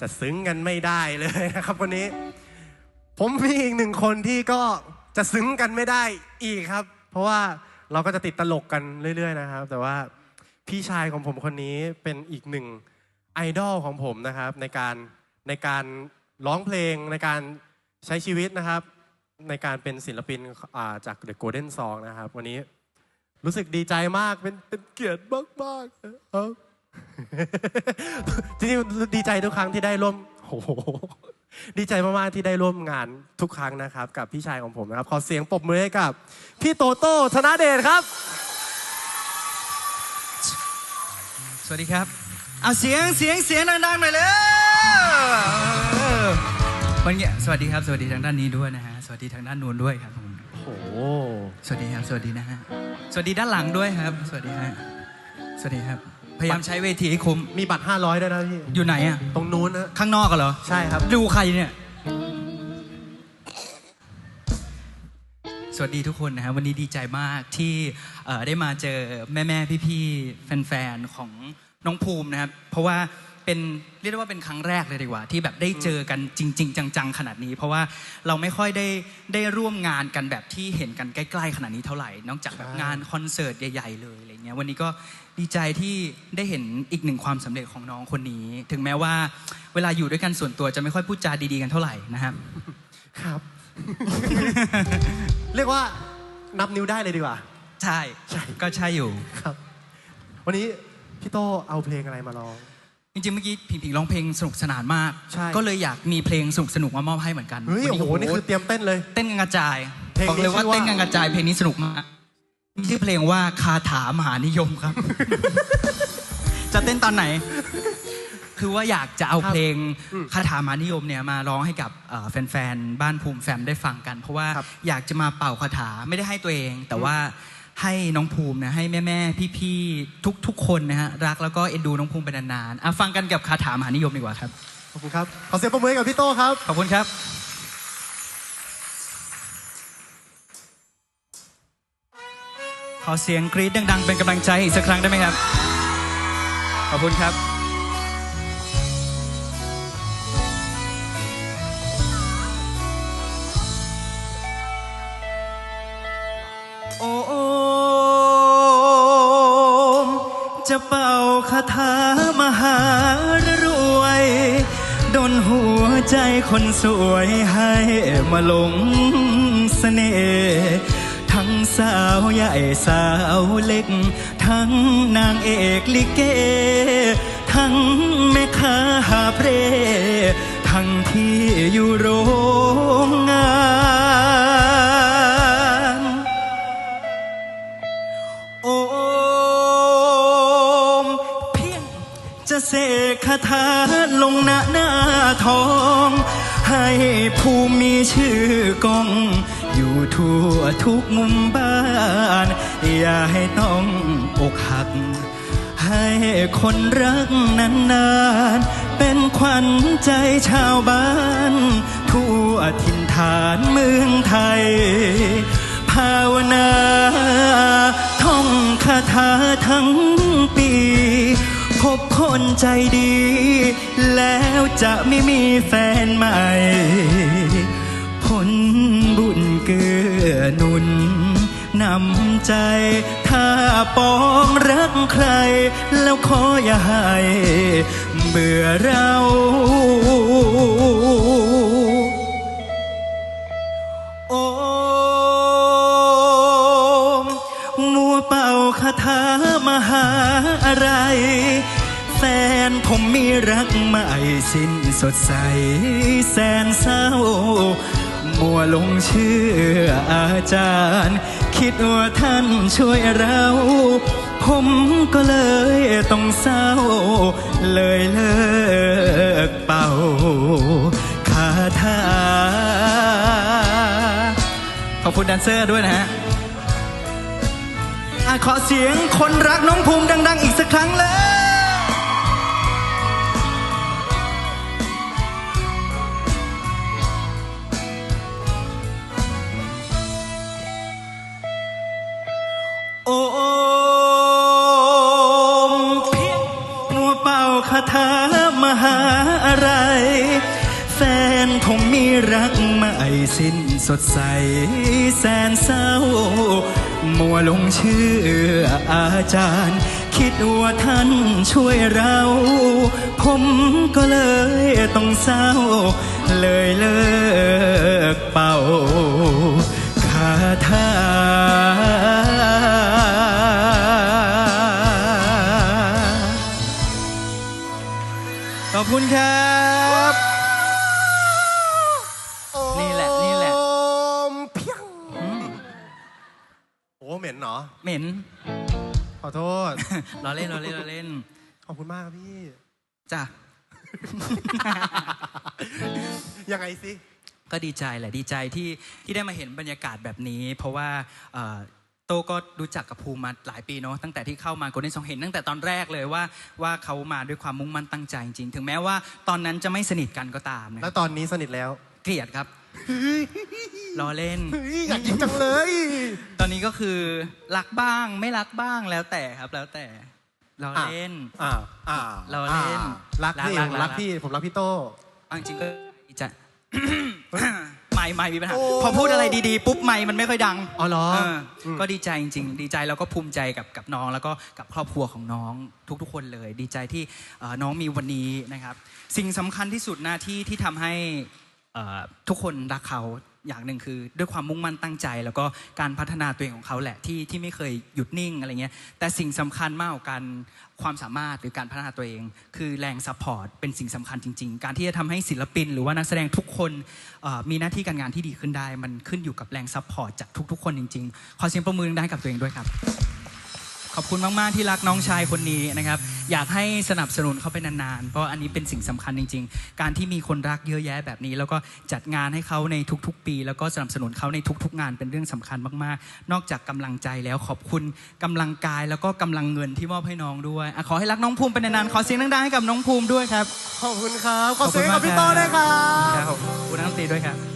จะซึ้งกันไม่ได้เลยนะครับวันนี้ ผมมีอีกหนึ่งคนที่ก็จะซึ้งกันไม่ได้อีกครับ เพราะว่าเราก็จะติดตลกกันเรื่อย ๆ นะครับ แต่ว่าพี่ชายของผมคนนี้เป็นอีกหนึ่งไอดอลของผมนะครับ ในการในการร้องเพลงในการใช้ชีวิตนะครับ ในการเป็นศิลปินาจาก The Golden Song นะครับ วันนี้รู้สึกดีใจมากเป็นเป็นเกียรติมากๆครับ จริงๆดีใจทุกครั้งที่ได้ร่วมโอ้โหดีใจมากๆที่ได้ร่วมงานทุกครั้งนะครับ กับพี่ชายของผมนะครับ ขอเสียงปรบมือให้กับ พี่โตโต้ธนเดชครับ สวัสดีครับ เอาเสียงเสียงเสียงดังๆหน่อยเลยวันนี้สวัสดีครับ สวัสดีทางด้านนี้ด้วยนะฮะ สวัสดีทางด้านนู้นด้วยครับผมโอ้โห สวัสดีครับ สวัสดีนะฮะ สวัสดีด้านหลังด้วยครับ สวัสดีฮะ สวัสดีครับ พยายามใช้เวทีให้คุ้ม มีบัตร 500ด้วยนะพี่ อยู่ไหนอะตรงนู้นนะ ข้างนอกกันเหรอ ใช่ครับ ดูใครเนี่ย สวัสดีทุกคนนะครับวันนี้ดีใจมากที่เอ่อได้มาเจอแม่แม่พี่พี่ๆแฟนๆ ของน้องภูมินะครับ เพราะว่า เป็นเรียกได้ว่าเป็นครั้งแรกเลยดีกว่า ที่แบบได้เจอกันจริง ๆ จัง ๆ ขนาดนี้ เพราะว่าเราไม่ค่อยได้ได้ร่วมงานกันแบบที่เห็นกันใกล้ ๆ ขนาดนี้เท่าไหร่ นอกจากแบบใช่งานคอนเสิร์ตใหญ่ๆเลยอะไรเงี้ยวันนี้ก็ดีใจที่ได้เห็นอีกหนึ่งความสำเร็จของน้องคนนี้ ถึงแม้ว่าเวลาอยู่ด้วยกันส่วนตัวจะไม่ค่อยพูดจาดีๆกันเท่าไหร่นะครับครับ เรียกว่านับนิ้วได้เลยดีกว่า ใช่ใช่ก็ใช่อยู่ครับ วันนี้พี่โตเอาเพลงอะไรมาร้อง จริงๆเมื่อกี้ผิงผิงร้องเพลงสนุกสนานมาก ใช่ ก็เลยอยากมีเพลงสนุกสนุกๆมามอบให้เหมือนกันเฮ้ยวัโอ้โหนี่คือเตรียมเต้นเลย เต้นกันกระจายเพลงนี้บอกเลยว่าชื่อว่า เต้นกันกระจายเพลงนี้สนุกมากมีชื่อเพลงว่าคาถามหานิยมครับ จะเต้นตอนไหน คือว่าอยากจะเอาเพลงคาถามหานิยมเนี่ยมาร้องให้กับเอ่อแฟนๆบ้านภูมิแฟมได้ฟังกัน เพราะว่าครับ อยากจะมาเป่าคาถาไม่ได้ให้ตัวเอง แต่ว่า ให้น้องภูมินะให้แม่ๆพี่ๆทุก ๆ คนนะฮะรักแล้วก็เอ็นดูน้องภูมิไปนานๆอะฟังกันกับคาถามหานิยมดีกว่าครับขอบคุณครับขอเสียงปรบมือให้กับพี่โตครับขอบคุณครับ ขอเสียงกรี๊ดดังๆ เป็นกำลังใจอีกสักครั้งได้ไหมครับ ขอบคุณครับ คาถามหารวยดนหัวใจคนสวยให้มาหลงเสน่ห์ทั้งสาวใหญ่สาวเล็ก ทั้งนางเอกลิเก ทั้งแม่ค้าหาเพรทั้งที่อยู่โรง จะเสกคาถาลงหน้าหน้าทอง ให้ผู้มีชื่อกอง อยู่ทั่วทุกมุมบ้าน อย่าให้ต้องอกหัก ให้คนรักนานๆ เป็นขวัญใจชาวบ้าน ทั่วถิ่นฐานเมืองไทย ภาวนาท่องคาถาทั้งปี บคนใจดี แล้วจะไม่มีแฟนใหม่ ผลบุญเกื้อหนุนนำใจ ถ้าปองรักใคร แล้วขออย่าให้เบื่อเรา เป่าคาถามหาอะไร แฟนผมมีรักใหม่สิ้นสดใส แสนเศร้า มัวลงเชื่ออาจารย์ คิดว่าท่านช่วยเรา ผมก็เลยต้องเศร้า เลยเลิกเป่าคาถาขอบคุณแดนเซอร์ด้วยนะฮะ ขอเสียงคนรักน้องภูมิดัง ๆ อีกสักครั้งเลย รักใหม่สิ้นสดใส แสนเศร้า มัวลงชื่ออาจารย์ คิดว่าท่านช่วยเรา ผมก็เลยต้องเศร้า เลยเลิกเป่าคาถาขอบคุณครับ อ้เหม็นเหรอเหม็น ขอโทษ ล้อเล่นล้อเล่นล้อเล่นขอบคุณมากครับพี่ จ้ะ ยังไงสิ ก็ดีใจแหละดีใจที่ที่ได้มาเห็นบรรยากาศแบบนี้ เพราะว่าเอ่อโตก็รู้จักกับภูมิมาหลายปีเนาะตั้งแต่ที่เข้ามาโกลเด้นซองเห็นตั้งแต่ตอนแรกเลยว่าว่าเขามาด้วยความมุ่งมั่นตั้งใจจริงๆถึงแม้ว่าตอนนั้นจะไม่สนิทกันก็ตามนะคแล้รับวตอนนี้สนิทแล้ว เกลียดครับ ล้อเล่นเฮ้ยอยากยิงจังเลย ตอนนี้ก็คือรักบ้างไม่รักบ้างแล้วแต่ครับแล้วแต่ล้อเล่นอ่าอ่าเราเล่นอ่ารักพี่รักผมรัรักกพี่ผมรักพี่โตเอาจริงๆก็จะไม่ไม่มีปัญหาโอ้พอพูดอะไรดีๆปุ๊บไม่มันไม่ค่อยดังอ๋อเหรอเออมก็ดีใจจริง ๆ ดีใจแล้วก็ภูมิใจกับกับน้อง แล้วก็กับครอบครัวของน้องทุก ๆ คนเลย ดีใจที่เอ่อน้องมีวันนี้นะครับ สิ่งสำคัญที่สุดหน้าที่ที่ทำให้เอ่อ ทุกคนรักเขาอย่างหนึ่งคือ ด้วยความมุ่งมั่นตั้งใจ แล้วก็การพัฒนาตัวเองของเขาแหละที่ที่ไม่เคยหยุดนิ่งอะไรเงี้ยแต่สิ่งสำคัญมากกว่าการความสามารถหรือการพัฒนาตัวเอง คือแรงซัพพอร์ตเป็นสิ่งสำคัญจริง ๆ การที่จะทำให้ศิลปิน หรือว่านักแสดงทุกคนมีหน้าที่การงานที่ดีขึ้นได้ มันขึ้นอยู่กับแรงซัพพอร์ตจากทุกๆ คนจริง ๆ ขอเสียงประมือได้กับตัวเองด้วยครับ ขอบคุณมาก ๆ ที่รักน้องชายคนนี้นะครับ อยากให้สนับสนุนเขาไปนาน ๆ เพราะอันนี้เป็นสิ่งสำคัญจริง ๆ การที่มีคนรักเยอะแยะแบบนี้ แล้วก็จัดงานให้เขาในทุก ๆ ปี แล้วก็สนับสนุนเขาในทุก ๆ งานเป็นเรื่องสำคัญมาก ๆ นอกจากกำลังใจแล้วขอบคุณกำลังกายแล้วก็กำลังเงินที่มอบให้น้องด้วยอะขอให้รักน้องภูมิเป็นนานๆขอเสียงดังๆให้กับน้องภูมิด้วยครับขอบคุณครับขอเสียงกับพี่โตด้วยครับครับผมขอบคุณนักดนตรีด้วยครับ